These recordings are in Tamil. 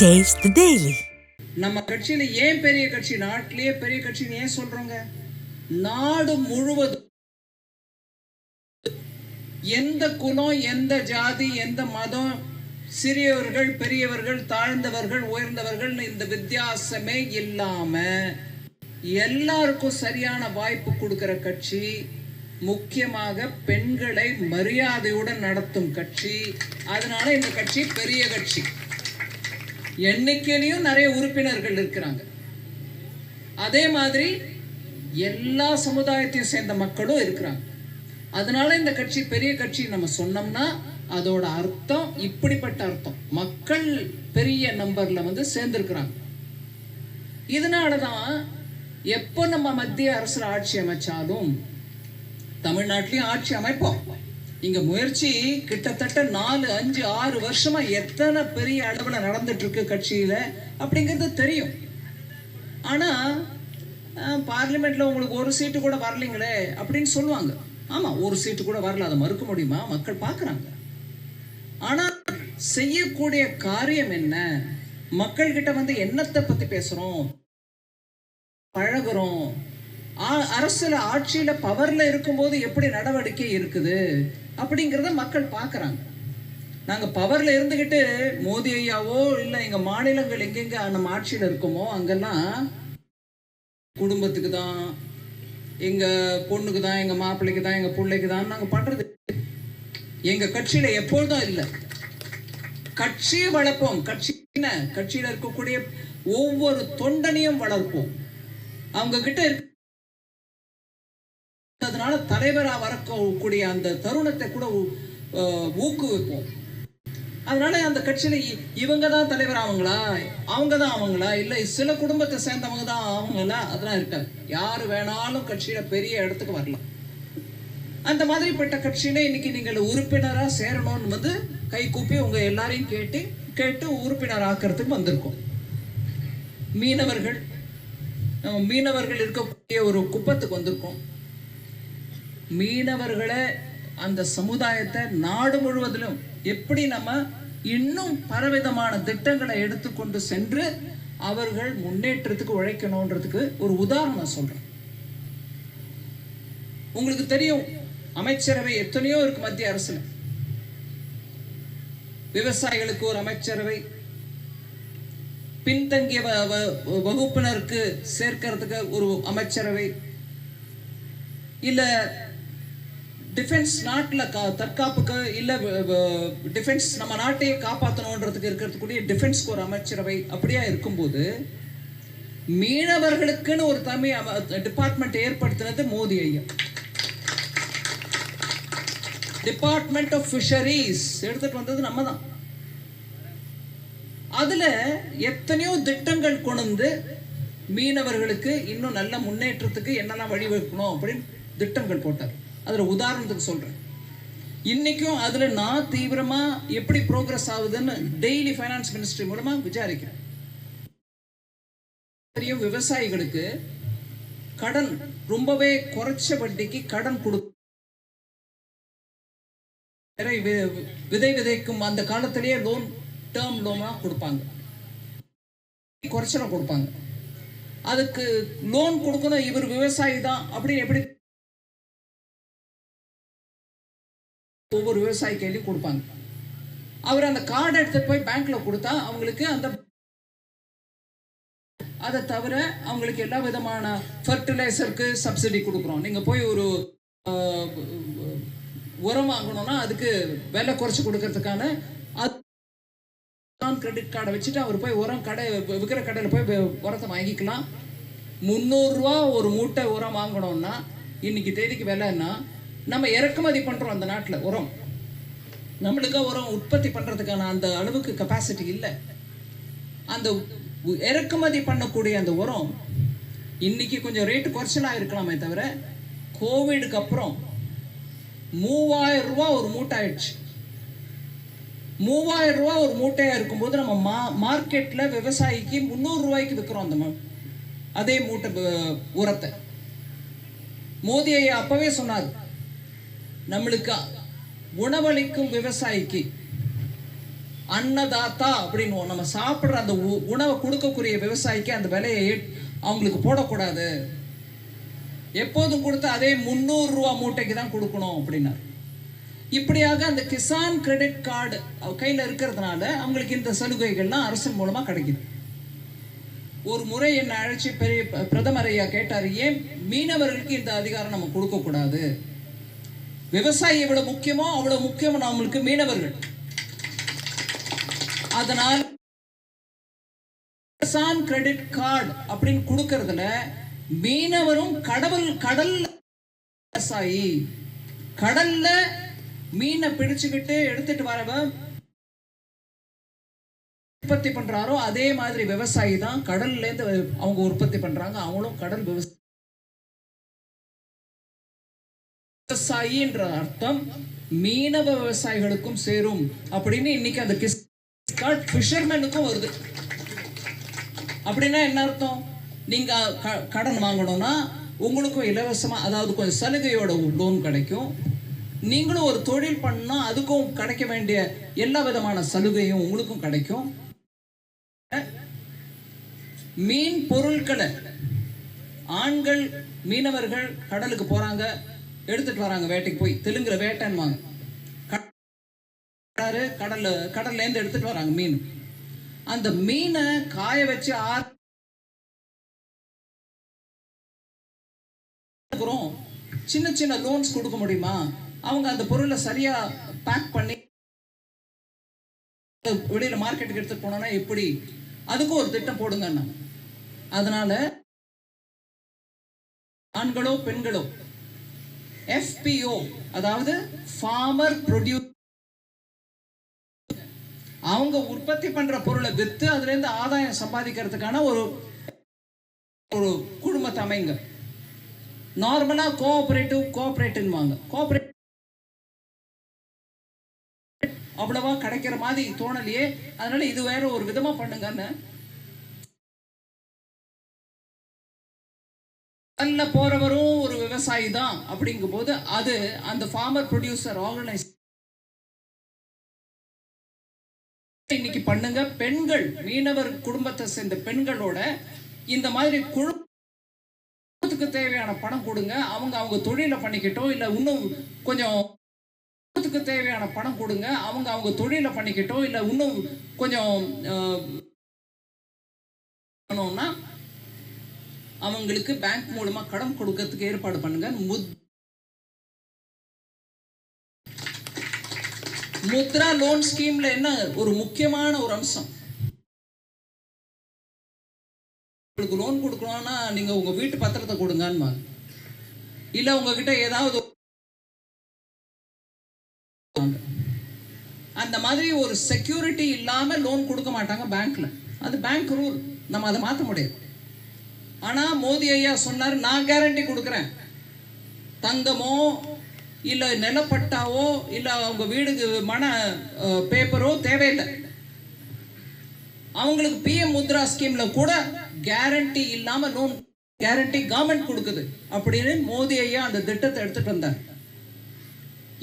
டேஸ்ட் தி டெய்லி நம்ம கட்சியில ஏன் பெரிய கட்சி? நாட்டிலேயே பெரிய கட்சின்னு ஏன் சொல்றோங்க? நாடு முழுவதும் எந்த குலம் எந்த ஜாதி எந்த மதம் சிறியவர்கள் பெரியவர்கள் தாழ்ந்தவர்கள் உயர்ந்தவர்கள் இந்த வித்தியாசமே இல்லாம எல்லாருக்கும் சரியான வாய்ப்பு கொடுக்கிற கட்சி முக்கியமாக பெண்களை மரியாதையுடன் நடத்தும் கட்சி. அதனால இந்த கட்சி பெரிய கட்சி. எண்ணிக்கையிலையும் நிறைய உறுப்பினர்கள் இருக்கிறாங்க. அதே மாதிரி எல்லா சமுதாயத்தையும் சேர்ந்த மக்களும் இருக்கிறாங்க. அதனால இந்த கட்சி பெரிய கட்சி நம்ம சொன்னோம்னா அதோட அர்த்தம் இப்படிப்பட்ட அர்த்தம். மக்கள் பெரிய நம்பர்ல வந்து சேர்ந்திருக்கிறாங்க. இதனாலதான் எப்போ நம்ம மத்திய அரசு ஆட்சி அமைச்சாலும் தமிழ்நாட்டிலையும் ஆட்சி அமைப்போம். இங்க முயற்சி கிட்டத்தட்ட நாலு அஞ்சு ஆறு வருஷமா எத்தனை பெரிய அளவுல நடந்துட்டு இருக்கு கட்சியில அப்படிங்கிறது தெரியும். ஆனா பார்லிமெண்ட்ல உங்களுக்கு ஒரு சீட்டு கூட வரலைங்களே அப்படின்னு சொல்லுவாங்க. ஆமா ஒரு சீட்டு கூட வரல அதை மறுக்க முடியுமா? மக்கள் பார்க்குறாங்க. ஆனா செய்யக்கூடிய காரியம் என்ன? மக்கள் கிட்ட வந்து என்னத்தை பத்தி பேசுறோம்? பழகுறோம்? அரசுல ஆட்சியில பவர்ல இருக்கும்போது எப்படி நடவடிக்கை இருக்குது? அப்படிங்கிறத மக்கள் பார்க்குறாங்க. நாங்கள் பவரில் இருந்துக்கிட்டு மோதி ஐயாவோ இல்லை எங்கள் மாநிலங்கள் எங்கெங்க நம்ம ஆட்சியில் இருக்கோமோ அங்கெல்லாம் குடும்பத்துக்கு தான் எங்கள் பொண்ணுக்கு தான் எங்கள் மாப்பிள்ளைக்கு தான் எங்கள் பிள்ளைக்கு தான் நாங்கள் பண்ணுறது எங்கள் கட்சியில் எப்பொழுதும் இல்லை. கட்சியை வளர்ப்போம். கட்சி என்ன? கட்சியில் இருக்கக்கூடிய ஒவ்வொரு தொண்டனையும் வளர்ப்போம். அவங்க கிட்ட இருக்க அதனால தலைவரா வரக்கூடிய அந்த தருணத்தை கூட ஊக்குவிப்போம். அதனால அந்த கட்சியில இ- இவங்க தான் தலைவர் ஆவங்களா? அவங்க தான் அவங்களா இல்ல சில குடும்பத்தை சேர்ந்தவங்க தான் அவங்களா அதெல்லாம் இருக்காது. யாரு வேணாலும் கட்சியில பெரிய இடத்துக்கு வரலாம். அந்த மாதிரிப்பட்ட கட்சியில இன்னைக்கு நீங்கள் உறுப்பினரா சேரணும்னு வந்து கை கூப்பி உங்க எல்லாரையும் கேட்டு கேட்டு உறுப்பினர் ஆக்கிறதுக்கு வந்திருக்கோம். மீனவர்கள் மீனவர்கள் இருக்கக்கூடிய ஒரு குப்பத்துக்கு வந்திருக்கோம். மீனவர்களை அந்த சமுதாயத்தை நாடு முழுவதிலும் எப்படி நம்ம இன்னும் பலவிதமான திட்டங்களை எடுத்துக்கொண்டு சென்று அவர்கள் முன்னேற்றத்துக்கு உழைக்கணுன்றதுக்கு ஒரு உதாரணம் சொல்றேன். உங்களுக்கு தெரியும் அமைச்சரவை எத்தனையோ இருக்கு மத்திய அரசுல. விவசாயிகளுக்கு ஒரு அமைச்சரவை பின்தங்கிய வ- வ- வகுப்பினருக்கு சேர்க்கறதுக்கு ஒரு அமைச்சரவை இல்ல டிஃபென்ஸ் நாட்டில் கா- தற்காப்புக்கு இல்ல டிஃபென்ஸ் நம்ம நாட்டையே காப்பாற்றணுன்றதுக்கு இருக்கிறதுக்குரிய டிஃபென்ஸ்க்கு ஒரு அமைச்சரவை அப்படியா இருக்கும்போது மீனவர்களுக்குன்னு ஒரு தமிழ் டிபார்ட்மெண்ட் ஏற்படுத்தினது மோதி ஐயா டிபார்ட்மெண்ட் ஆஃப் ஃபிஷரிஸ் எடுத்துட்டு வந்தது நம்ம தான் அதுல எத்தனையோ திட்டங்கள் கொண்டு மீனவர்களுக்கு இன்னும் நல்ல முன்னேற்றத்துக்கு என்னெல்லாம் வழிவகுக்கணும் அப்படின்னு திட்டங்கள் போட்டார். அதுல உதாரணத்துக்கு சொல்றேன். இன்னைக்கும் அதுல நான் தீவிரமா எப்படி ப்ரோக்ரஸ் ஆகுதுன்னு டெய்லி ஃபைனான்ஸ் மினிஸ்ட்ரி மூலமா விசாரிக்கிறேன். பெரிய விவசாயிகளுக்கு கடன் ரொம்பவே குறைச்ச வட்டிக்கு கடன் கொடு விதை வி- விதை விதைக்கும் அந்த காலத்திலேயே லோன் டேர்ம் லோனா கொடுப்பாங்க. குறைச்சல கொடுப்பாங்க. அதுக்கு லோன் கொடுக்கணும் இவர் விவசாயி தான் அப்படின்னு எப்படி ஒவ்வொரு விவசாய கையிலையும் கொடுப்பாங்க. அவர் அந்த கார்டு எடுத்து போய் பேங்க்ல கொடுத்தா அவங்களுக்கு அந்த அதை தவிர அவங்களுக்கு எல்லா விதமான ஃபர்டிலைசருக்கு சப்சிடி கொடுக்குறோம். நீங்கள் போய் ஒரு உரம் வாங்கணும்னா அதுக்கு விலை குறைச்சி கொடுக்கறதுக்கான கிரெடிட் கார்டை வச்சுட்டு அவர் போய் உரம் கடை விற்கிற கடையில் போய் உரத்தை வாங்கிக்கலாம். முந்நூறுரூவா ஒரு மூட்டை உரம் வாங்கணும்னா இன்னைக்கு தேதிக்கு விலைன்னா நம்ம இறக்குமதி பண்ணுறோம் அந்த நாட்டில் உரம். நம்மளுக்கு உரம் உற்பத்தி பண்ணுறதுக்கான அந்த அளவுக்கு கெப்பாசிட்டி இல்லை. அந்த இறக்குமதி பண்ணக்கூடிய அந்த உரம் இன்னைக்கு கொஞ்சம் ரேட்டு குறைச்சலாக இருக்கலாமே தவிர கோவிடுக்கு அப்புறம் மூவாயிரம் ரூபா ஒரு மூட்டை ஆயிடுச்சு மூவாயிரம் ரூபா ஒரு மூட்டையாக இருக்கும்போது நம்ம மா மார்க்கெட்டில் விவசாயிக்கு முந்நூறு ரூபாய்க்கு விற்கிறோம் அந்த அதே மூட்டை உரத்தை. மோதி ஐயா அப்பவே சொன்னார் நம்மளுக்கு உணவளிக்கும் விவசாயிக்கு அன்னதாத்தா அப்படின்னு நம்ம சாப்பிட்ற அந்த உ- உணவை கொடுக்கக்கூடிய விவசாயிக்கு அந்த விலையை அவங்களுக்கு போடக்கூடாது. எப்போதும் கொடுத்து அதே முந்நூறு ரூபா மூட்டைக்கு தான் கொடுக்கணும் அப்படின்னாரு. இப்படியாக அந்த கிசான் கிரெடிட் கார்டு கையில் இருக்கிறதுனால அவங்களுக்கு இந்த சலுகைகள்லாம் அரசின் மூலமாக கிடைக்குது. ஒரு முறை என்னை அழைச்சி பெரிய ப- பிரதமர் ஐயா கேட்டார் ஏன் மீனவர்களுக்கு இந்த அதிகாரம் நம்ம கொடுக்கக்கூடாது? விவசாயி எவ்வளவு முக்கியமோ அவ்வளவு முக்கியம் நம்மளுக்கு மீனவர்கள். அதனால் கிசான் கிரெடிட் கார்டு அப்படின்னு கொடுக்கறதுல மீனவரும் கடவுள் கடல் விவசாயி. கடல்ல மீனை பிடிச்சுக்கிட்டு எடுத்துட்டு வரவன் உற்பத்தி பண்றாரோ அதே மாதிரி விவசாயி தான் கடல்ல இருந்து அவங்க உற்பத்தி பண்றாங்க. அவங்களும் கடல் விவசாயி. விவசாயி என்ற அர்த்தம் மீனவ விவசாயிகளுக்கும் சேரும் அப்படின்னு இன்னைக்கு அந்த கிஸ் கார்ட் ஃபிஷர்மேனுக்கும் வருது. அப்படின்னா என்ன அர்த்தம்? நீங்க கடன் வாங்கணும்னா உங்களுக்கும் இலவசமா அதாவது கொஞ்சம் சலுகையோட லோன் கிடைக்கும். நீங்களும் ஒரு தொழில் பண்ணா அதுக்கும் கிடைக்க வேண்டிய எல்லா விதமான சலுகையும் உங்களுக்கும் கிடைக்கும். மீன் பொருட்களை ஆண்கள் மீனவர்கள் கடலுக்கு போறாங்க. எடுத்துட்டு வராங்க வேட்டைக்கு போய். தெலுங்குல வேட்டைன்னுவாங்க. கடல் கடல்ல கடல்ல இருந்து எடுத்துட்டு வராங்க மீன். அந்த மீனை காய வச்சு ஆறுறோம் சின்ன சின்ன லோன்ஸ் கொடுக்க முடியுமா? அவங்க அந்த பொருளை சரியா பேக் பண்ணி வெளியில மார்க்கெட்டுக்கு எடுத்துட்டு போனோம்னா எப்படி? அதுக்கும் ஒரு திட்டம் போடுங்க அதனால ஆண்களோ பெண்களோ எஃபிஓ அதாவது ஃபார்மர் ப்ரொடியூஸ் அவங்க உற்பத்தி பண்ற பொருளை வித்து அதுல இருந்து ஆதாயம் சம்பாதிக்கிறதுக்கான ஒரு ஒரு குடும்பத்தை அமைங்க. நார்மலா கோஆபரேட்டிவ் கோஆபரேட்டிவ்வாங்க கோஆபரேட் அவ்வளவா கிடைக்கிற மாதிரி தோணலையே அதனால இது வேற ஒரு விதமா பண்ணுங்கன்னு நல்ல போறவரும் விவசாயி தான் அப்படிங்கும் போது அது அந்த ஃபார்மர் ப்ரொடியூசர் ஆர்கனைஸ் இன்னைக்கு பண்ணுங்க. பெண்கள் மீனவர் குடும்பத்தை சேர்ந்த பெண்களோட இந்த மாதிரி குடும்பத்துக்கு தேவையான பணம் கொடுங்க. அவங்க அவங்க தொழிலை பண்ணிக்கிட்டோம் இல்ல இன்னும் கொஞ்சம் குடும்பத்துக்கு தேவையான பணம் கொடுங்க. அவங்க அவங்க தொழிலை பண்ணிக்கிட்டோம் இல்ல இன்னும் கொஞ்சம் பண்ணோம்னா அவங்களுக்கு பேங்க் மூலமா கடன் கொடுக்கறதுக்கு ஏற்பாடு பண்ணுங்க. முத் முத்ரா லோன் ஸ்கீம்ல என்ன ஒரு முக்கியமான ஒரு அம்சம்? உங்களுக்கு லோன் கொடுக்கணும்னா நீங்க உங்க வீட்டு பத்திரத்தை கொடுங்கன்னு இல்ல உங்ககிட்ட ஏதாவது அந்த மாதிரி ஒரு செக்யூரிட்டி இல்லாம லோன் கொடுக்க மாட்டாங்க பேங்க்ல அது பேங்க் ரூல் நம்ம அதை மாத்த முடியாது. ஆனா மோடி ஐயா சொன்னார் நான் கேரண்டி கொடுக்குறேன். தங்கமோ இல்ல நிலப்பட்டாவோ இல்ல அவங்க வீடுக்கு மன பேப்பரோ தேவையில்லை. அவங்களுக்கு பிஎம் முத்ரா ஸ்கீம்ல கூட கேரண்டி இல்லாம லோன் கேரண்டி கவர்மெண்ட் கொடுக்குது. அப்படின்னு மோடி ஐயா அந்த திட்டத்தை எடுத்துட்டு வந்தார்.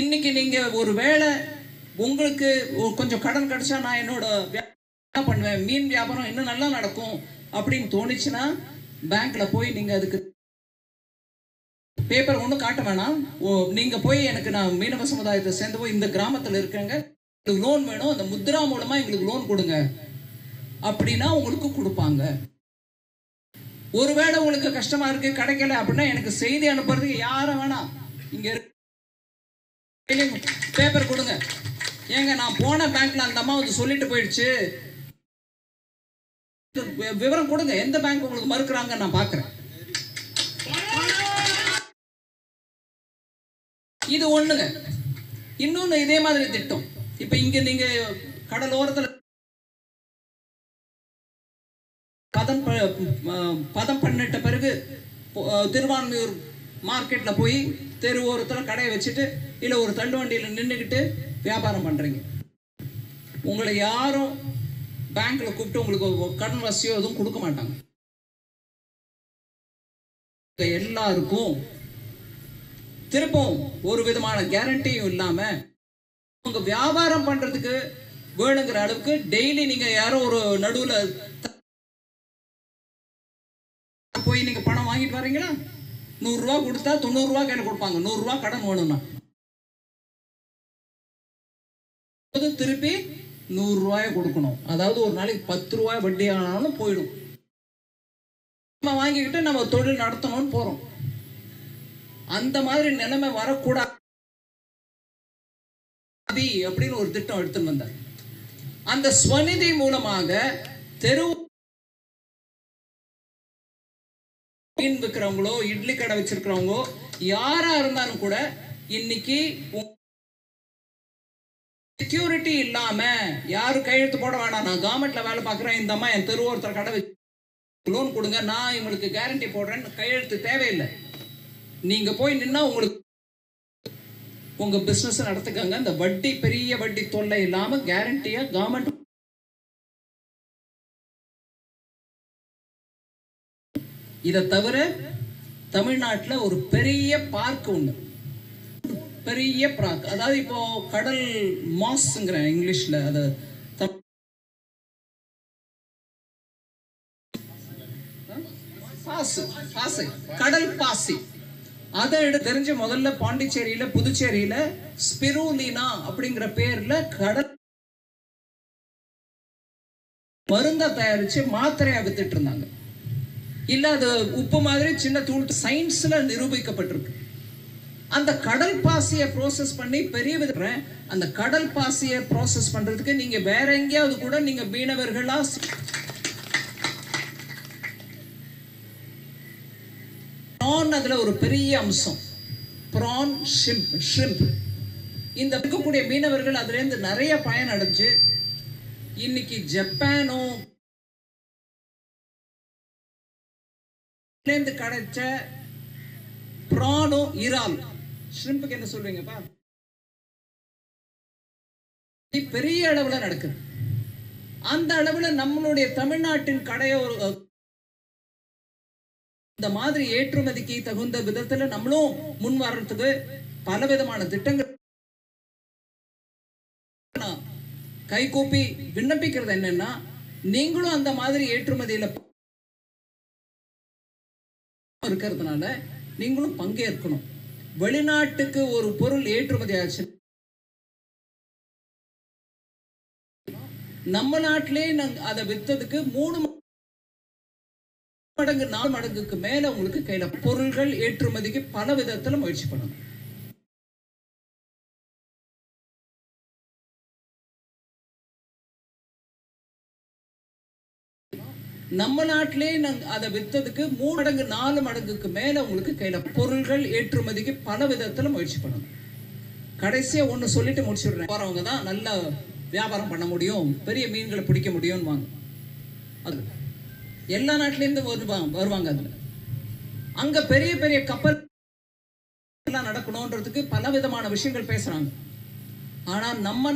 இன்னைக்கு நீங்க ஒரு வேளை உங்களுக்கு கொஞ்சம் கடன் கிடைச்சா நான் என்னோட வியாபாரம் பண்ணுவேன்? மீன் வியாபாரம் இன்னும் நல்லா நடக்கும் அப்படின்னு தோணுச்சுன்னா பேங்க்ல போய் நீங்க அதுக்கு பேப்பர் ஒன்றும் காட்ட வேணாம். ஓ நீங்க போய் எனக்கு நான் மீனவ சமுதாயத்தை சேர்ந்து போய் இந்த கிராமத்துல இருக்கேங்க. எங்களுக்கு லோன் வேணும். அந்த முத்ரா மூலமா எங்களுக்கு லோன் கொடுங்க. அப்படின்னா உங்களுக்கு கொடுப்பாங்க. ஒருவேளை உங்களுக்கு கஷ்டமா இருக்கு கிடைக்கல அப்படின்னா எனக்கு செய்தி அனுப்புறதுக்கு யாரும் வேணாம். இங்க இருக்கு பேப்பர் கொடுங்க. ஏங்க நான் போன பேங்க்ல அந்த அம்மா வந்து சொல்லிட்டு போயிடுச்சு. விவரம் கொடுங்க. எந்த பேங்க் உங்களுக்கு மறுக்கிறாங்க நான் பாக்குறேன் இது ஒண்ணுங்க. இன்னொன்னு இதே மாதிரி திட்டம். இப்ப இங்க நீங்க கடலோரத்துல பதம் பதம் பண்ணிட்ட பிறகு திருவான்மையூர் மார்க்கெட்ல போய் தெரு ஓரத்துல கடையை வச்சுட்டு இல்ல ஒரு தள்ளுவண்டியில நின்னுக்கிட்டு வியாபாரம் பண்றீங்க. உங்களை யாரும் பேங்க்ல கூப்பிட்டு உங்களுக்கு கடன் வசதியோ எதுவும் கொடுக்க மாட்டாங்க. எல்லாருக்கும் திருப்பவும் ஒரு விதமான கேரண்டியும் இல்லாம உங்க வியாபாரம் பண்றதுக்கு வேணுங்கிற அளவுக்கு டெய்லி நீங்க யாரோ ஒரு நடுவுல போய் நீங்க பணம் வாங்கிட்டு வர்றீங்களா? நூறு ரூபா கொடுத்தா தொண்ணூறு ரூபா கையில கொடுப்பாங்க. நூறு ரூபா கடன் வேணும்னா. திருப்பி நூறு ரூபாய கொடுக்கணும். அதாவது ஒரு நாளைக்கு பத்து ரூபாய் வட்டி ஆனாலும் போயிடும். நம்ம வாங்கிக்கிட்டு நம்ம தொழில் நடத்தணும்னு போறோம். அந்த மாதிரி நிலைமை வரக்கூடாது அப்படின்னு ஒரு திட்டம் எடுத்துன்னு வந்தார். அந்த ஸ்வநிதி மூலமாக தெரு மீன் விற்கிறவங்களோ இட்லி கடை வச்சிருக்கிறவங்களோ யாரா இருந்தாலும் கூட இன்னைக்கு செக்யூரிட்டி இல்லாம யாரும் கையெழுத்து போட வேணாம். நான் கவர்மெண்ட்ல வேலை பார்க்குறேன். இந்த அம்மா என் தெரு ஒருத்தர் கடை வச்சு லோன் கொடுங்க. நான் இவங்களுக்கு கேரண்டி போடுறேன்னு கையெழுத்து தேவையில்லை. நீங்க போய் நின்னா உங்களுக்கு உங்க பிசினஸ் நடத்துக்கங்க. இந்த வட்டி பெரிய வட்டி தொல்லை இல்லாம கேரண்டியா கவர்மெண்ட் இதை தவிர தமிழ்நாட்டில் ஒரு பெரிய பார்க் ஒன்று பெரிய பிராக். அதாவது இப்போ கடல் மாஸ்ங்கிற இங்கிலீஷ்ல அது தமிழ் பாசு கடல் பாசி. அதை எடுத்து தெரிஞ்சு முதல்ல பாண்டிச்சேரியில புதுச்சேரியில ஸ்பிரூலினா அப்படிங்கிற பேர்ல கடல் மருந்த தயாரிச்சு மாத்திரையா வித்துட்டு இருந்தாங்க. இல்ல அது உப்பு மாதிரி சின்ன தூள் சயின்ஸ்ல நிரூபிக்கப்பட்டிருக்கு. அந்த கடல் பாசியை ப்ரோசஸ் பண்ணி பெரிய வித அந்த கடல் பாசியை ப்ராசஸ் பண்றதுக்கு நீங்க வேற எங்கேயாவது கூட நீங்க மீனவர்களா ப்ரான் அதுல ஒரு பெரிய அம்சம். ப்ரான் ஷிம்ப் ஷிம்ப் இந்த இருக்கக்கூடிய மீனவர்கள் அதுல இருந்து நிறைய பயன் அடைஞ்சு இன்னைக்கு ஜப்பானும் கிடைச்ச ப்ரானும் இறால். ஷ்ரிம்புக்கு என்ன சொல்றீங்கப்பா? பெரிய அளவுல நடக்குது அந்த அளவுல நம்மளுடைய தமிழ்நாட்டின் கடையோர இந்த மாதிரி ஏற்றுமதிக்கு தகுந்த விதத்துல நம்மளும் முன் வர்றதுக்கு பல விதமான திட்டங்கள் கைகூப்பி விண்ணப்பிக்கிறது என்னன்னா நீங்களும் அந்த மாதிரி ஏற்றுமதியில இருக்கிறதுனால நீங்களும் பங்கேற்கணும். வெளிநாட்டுக்கு ஒரு பொருள் ஏற்றுமதி ஆச்சு. நம்ம நாட்டிலே நாங்க அதை வித்ததுக்கு மூணு மடங்கு நாலு மடங்குக்கு மேல உங்களுக்கு கையில பொருள்கள் ஏற்றுமதிக்கு பல விதத்துல முயற்சி பண்ணணும் நம்ம நாட்டிலே அதை வித்ததுக்கு மூணு மடங்கு நாலு மடங்குக்கு மேல உங்களுக்கு கையில பொருள்கள் ஏற்றுமதிக்கு பல விதத்துல முயற்சி பண்ணணும். கடைசியா ஒண்ணு சொல்லிட்டு முடிச்சுடுறேன். போறவங்க தான் நல்ல வியாபாரம் பண்ண முடியும் பெரிய மீன்களை பிடிக்க முடியும்னு வாங்க அது எல்லா நாட்டிலேருந்து வருவாங்க வருவாங்க அதுல. அங்க பெரிய பெரிய கப்பல் எல்லாம் நடக்கணுன்றதுக்கு பல விதமான விஷயங்கள் பேசுறாங்க. ஆனா நம்ம